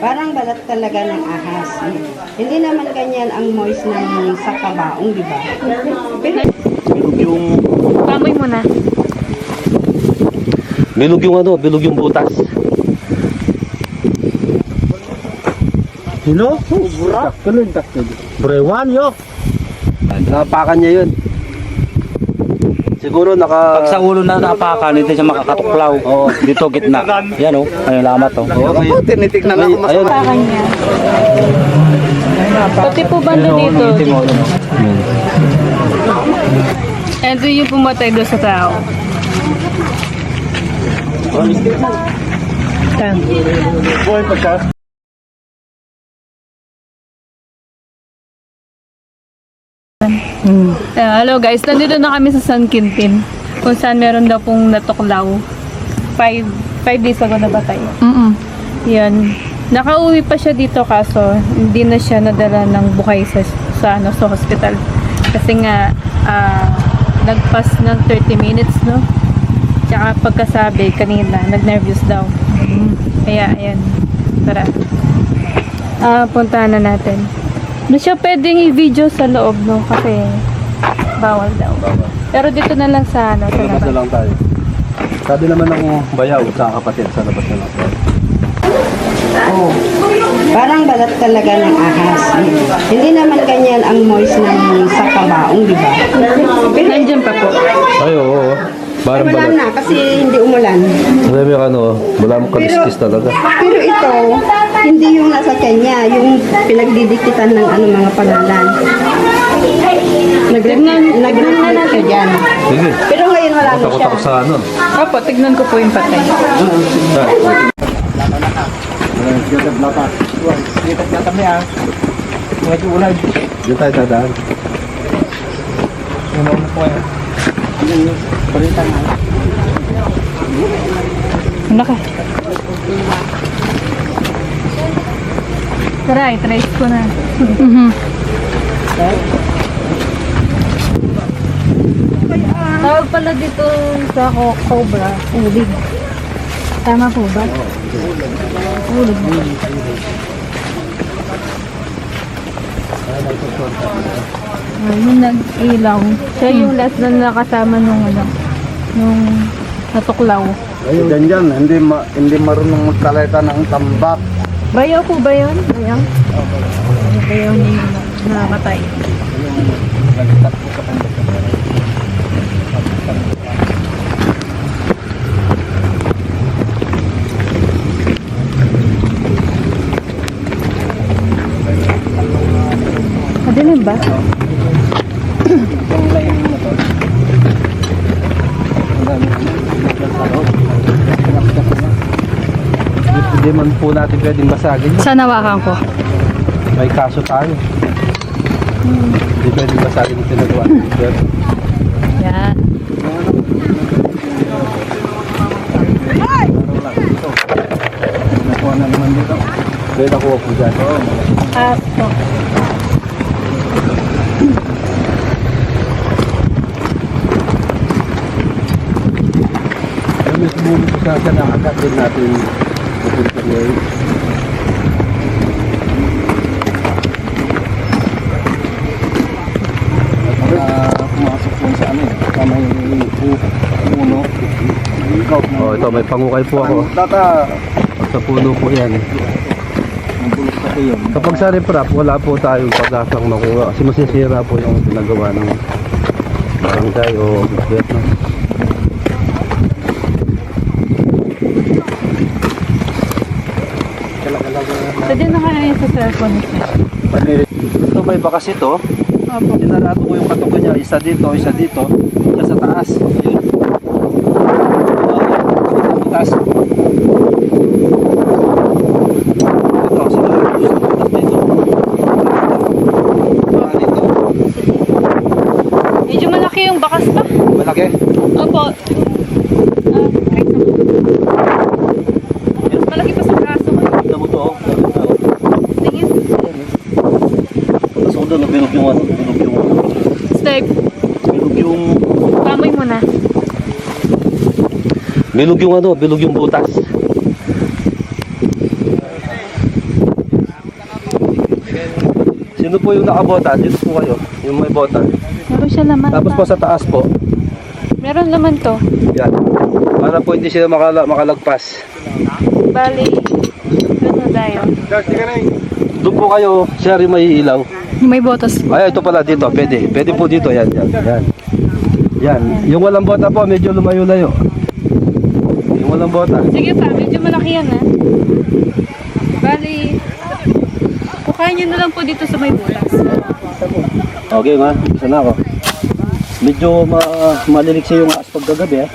Parang balat talaga ng ahas. Hindi naman ganyan ang moist ng sa kabaong, di ba? Pero Bilog yung... Pamoy mo na. Bilog yung ano, bilog yung butas. Sino? Bura? Tuloy, takto. Brewan, yo. Napakan niya yun. Siguro naka... Pag sa ulo na napakan, hindi siya makakatuklaw. Oo. Dito gitna. Yan o. Ayun lamat o. Okay. Tinitignan Ay, ayun. Sa kanya. Pati po banda dito. Ito yung pumatay doon sa tao. Boy, pagka. Uh, hello guys, nandito na kami sa San Quintin. Kung saan meron daw pong natuklaw. Five, five days ago na batay. Mm Yan. Nakauwi pa siya dito kaso hindi na siya nadala ng bukay sa, sa, ano, sa hospital. Kasi nga, ah, nagpas ng 30 minutes, no? Tsaka pagkasabi kanina, nag-nervous daw. Kaya, ayan. Tara. Ah, puntahan na natin. Hindi siya pwedeng i-video sa loob, no? Kasi bawal daw. Pero dito na lang sa, ano, sa labas na lang tayo. Sabi naman ng bayaw sa kapatid, sa labas na lang tayo. oh, parang balat talaga ng ahas. Hindi naman ganyan ang moist ng sa kabaong, di ba? Pero Nandiyan pa po. Ay, oo. oo. Parang wala balat. na kasi hindi umulan. Sabi yung ano, wala mong kaliskis talaga. Pero ito, hindi yung nasa kanya, yung pinagdidikitan ng ano mga pangalan. Nag-repeat ka dyan. Sige. Pero ngayon wala na Takot siya. ako sa ano. Opo, tignan ko po yung patay. Dito na kami ah. Medyo ulan. Diyan tayo dadaan. Unaw na po eh. Ano ka? Tara, i-trace ko na. Tawag pala dito sa co- cobra, ulig. Tama po ba? Ulig. Ah, yung nag-ilaw. Siya yung last na nakasama nung ano, nung natuklaw. Si Ganyan, hindi ma hindi marunong magkalita ng tambak. Bayaw po ba yun? Bayaw? Bayaw niya yung na- nakakatay. Madilim ba? Hindi man po natin pwedeng basagin. Saan nawakan ko? May kaso tayo. Hindi pwedeng basagin yung pinagawa. Yan. Nakuha na naman dito. Kaya nakuha po dyan. Aso. May sumuli sa sa nakakat din natin pupunta ngayon. Sa ano. Oh, ito may pangukay po ako. Tata, Sa puno po yan. eh. ang bulok na po yun. Kapag sa reprap, wala po tayong pag-asang makuha. Kasi masisira po yung ginagawa ng barangay o Vietnam. Pwede na kaya yung sa cellphone niya. Ito may bakas ito. Opo. Sinarato ko yung katok niya. Isa dito, isa dito. Isa sa taas. Ayun. Taas. Ito, sinarato ko sa taas dito. Ah, dito. Medyo malaki yung bakas pa. Malaki. Opo. Ah, malaki pa sa braso ko. Tignan mo to. oh. Tingin. Tapos ako doon, bilog yung ano. Bilog yung Step. Bilog yung... Pamoy mo na. Bilog yung ano, bilog yung butas. Sino po yung nakabota? Dito po kayo. Yung may bota. Meron siya laman Tapos po sa taas po. Meron naman to. Yan. Para po hindi sila makala, makalagpas. Bali, ano tayo? Doon po kayo, sir, yung may ilaw. May botas. Ay, ito pala dito. Pwede. Pwede po dito. Yan, yan. Yan. Yan. Yung walang bota po, medyo lumayo-layo. Yung walang bota. Sige pa, medyo malaki yan ha. Kukain nyo na lang po dito sa may butas. Okay, ma. Isa na ako. Medyo ma maliliksi yung as pagkagabi, ha?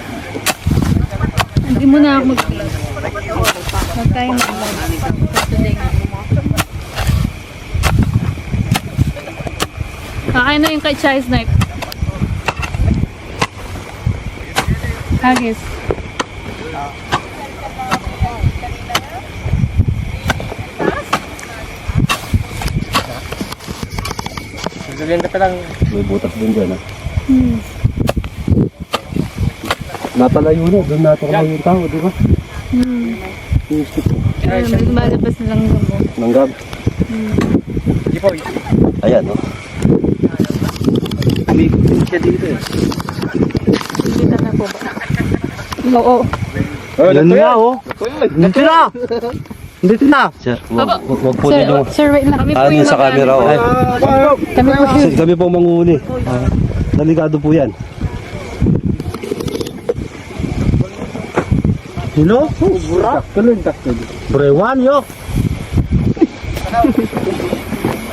Hindi mo na ako mag-vlog. Huwag tayong mag-vlog. Kakain na yung kay Chai Snipe. Hagis. Gaganda pa lang. May butas din dyan, ha? Hmm. Napalayo na. Doon natin kami yung tao, di ba? Hmm. Yung stick po. Ayun, may lumalabas na lang yung mo. Nanggab. Di po. Ayan, no? May siya dito, eh. Kita na po ba? Oo. Oh, Yan nga, oh. Dito na! Dito na! Sir, wag, wag, wag po Sir, ninyo. sir, wait lang. Kami po yung sa camera, oh. Kami po Kasi kami po manguhuli. Delikado po yan. Hello? Tuloy, tuloy. Brewan yo.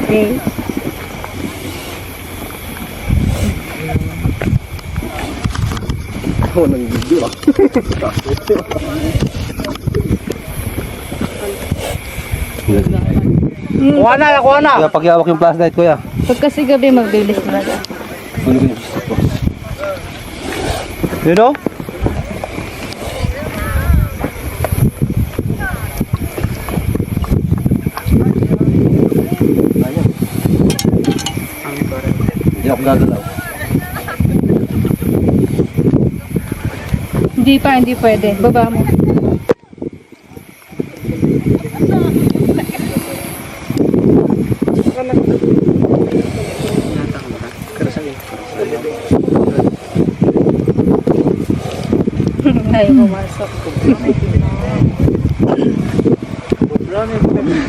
Okay. Oh, nang video ah. Kuha na, kuha na. Kaya pagyawak yung flashlight kuya. Pag kasi gabi, magbilis talaga. Ano? You know? Hindi ako gagalaw. Hindi pa, hindi pwede. Baba mo. Ay, pumasok.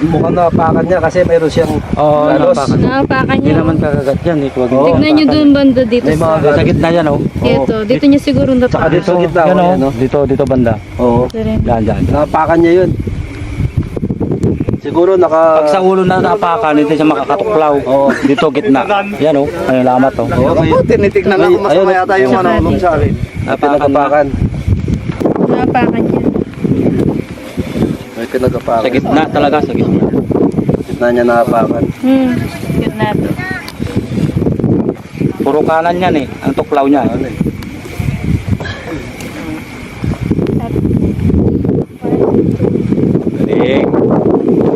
Mukhang napakan niya kasi mayroon siyang Oo, galos. napakan. Nakapakan Hindi niya. naman kakagat yan. Eh. Huwag Oo. Tignan niyo doon banda dito May mga sa... Sa gitna yan, oh. Ito, dito niya siguro Saka natapakan. dito sa gitna. Yan, oh, oh. yan, oh. Dito, dito banda. Oo. Ito rin. Yan, yan. Napakan niya yun. Siguro naka... Pag sa ulo na napakan, hindi siya makakatuklaw. Oo. Dito, gitna. Yan, oh. Ayun, lamat, oh. Oo, may, Tinitignan ako masama ayun, yata yung ano, nung di- sa akin. may pinagapakan. Nakapakan niya. May pinagapakan. Sa gitna talaga, sa gitna. Gitna niya napakan. Hmm. Gitna to. Puro kanan yan, eh. Ang tuklaw niya. Ano eh. Galing.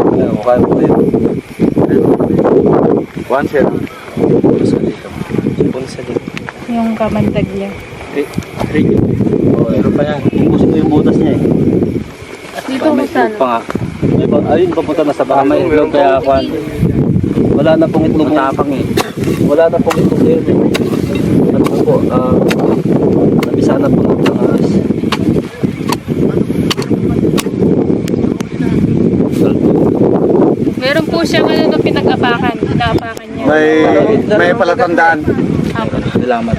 Mo yun. One set. Yung kamandag niya. Oo, meron pa yan. Ubusin ko yung butas niya eh. Dito sana. Pa nga. May pa, ayun, papunta na sa Baka bahay. may itlog kaya kwan. Wala na pong itlog ngayon. Matapang, eh. Wala na pong itlog ngayon eh. Ano po po, ah, nabisa na po ng ahas. Meron po siyang ano na pinag-apakan. Pinag-apakan niya. May, may palatandaan. Salamat.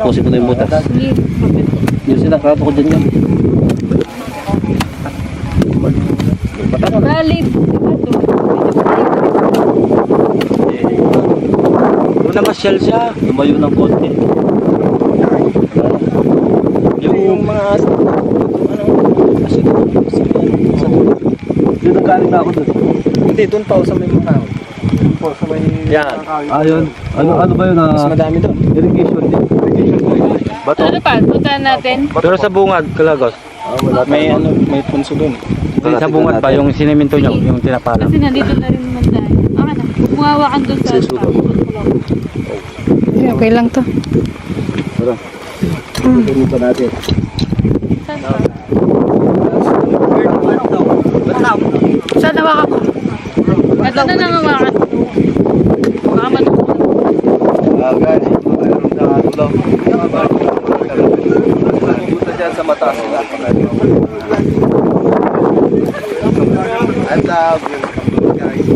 Tatapusin ko na yung butas. Yun sila, kato ko dyan yan. Balik. Doon na masyal siya. Lumayo ng konti. Yung mga aso. Yun ang galing na ako doon. Hindi, doon pa sa may mga. Doon po sa may... Yan. Ayun. Ano, ano ba yun? Mas ah, madami doon. irrigation din. Bato. Ano pa? Puntahan natin. Pero sa bungad, Kalagos. Ah, wala May tayong- ano, may punso doon. Hindi sa bungad pa, yung siniminto nyo, yung tinapalam. Kasi nandito na rin naman tayo. Okay na. Bumawakan doon sa... Sa sulo. Okay lang to. Tara. Tutunin pa natin. Saan ba? Saan nawakan ko? Ito na lang hawakan. Baka matuwa. Ah, guys, mayroon na daw. Punta dyan sa mataas na. I love you, guys.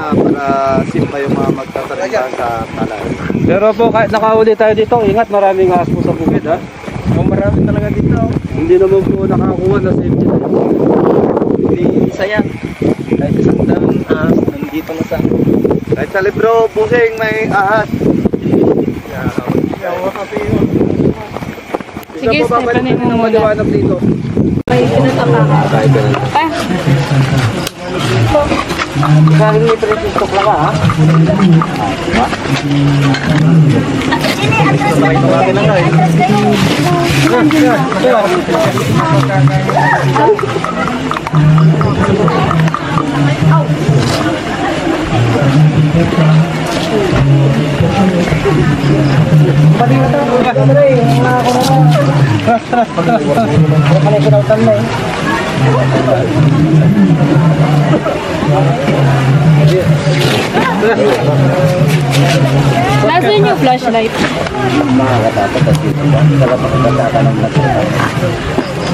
na para simpa yung mga magtatalita sa talay. Pero po, kahit nakahuli tayo dito, ingat, maraming ahas po sa bukid, ha? Oh, marami talaga dito. Hindi naman po nakakuha na safety yun. Hindi isa yan. Kahit isang daan ahas, nandito na sa... Kahit sa libro, busing may ahas. Sige, Stephanie mo muna. Maliwanag dito. May pinatapakan. Ah, Kahit may presistok lang ka, ha? Nasaan yung flashlight?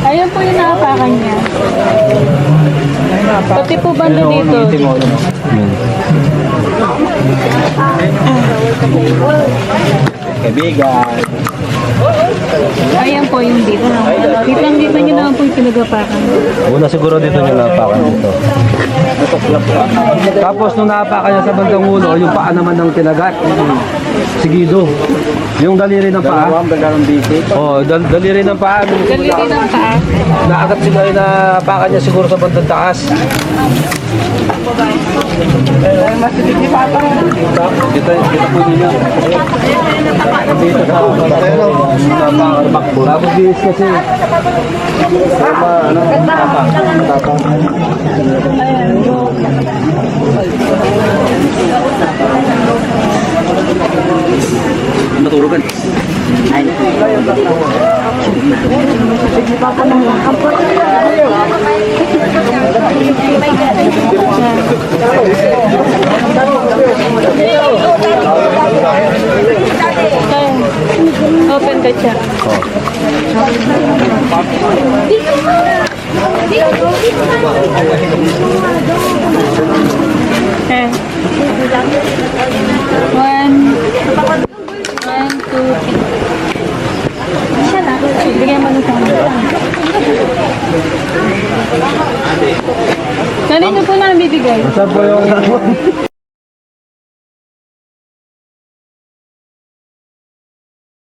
Ayun po yung nakapakan niya. Pati po banda dito. Kaibigan. Ayan po yung dito. Kitang kita niyo naman po yung pinagapakan. Una siguro dito niya napakan dito. Tapos nung napakan niya sa bandang ulo, yung paa naman ng kinagat. Sigido. Yung daliri ng paa. Oh, dal daliri ng paa. Daliri ng taas. Naagat sila yung napakan niya siguro sa bandang taas. Kita, kita po niya. Dito sa. Tapos bihis kasi. Sama, ano. Tapang. Ayan. Open ka siya. Eh. One. One, two, three. Siya na. Bigyan mo ng Kanino po na bibigay? Saan po yung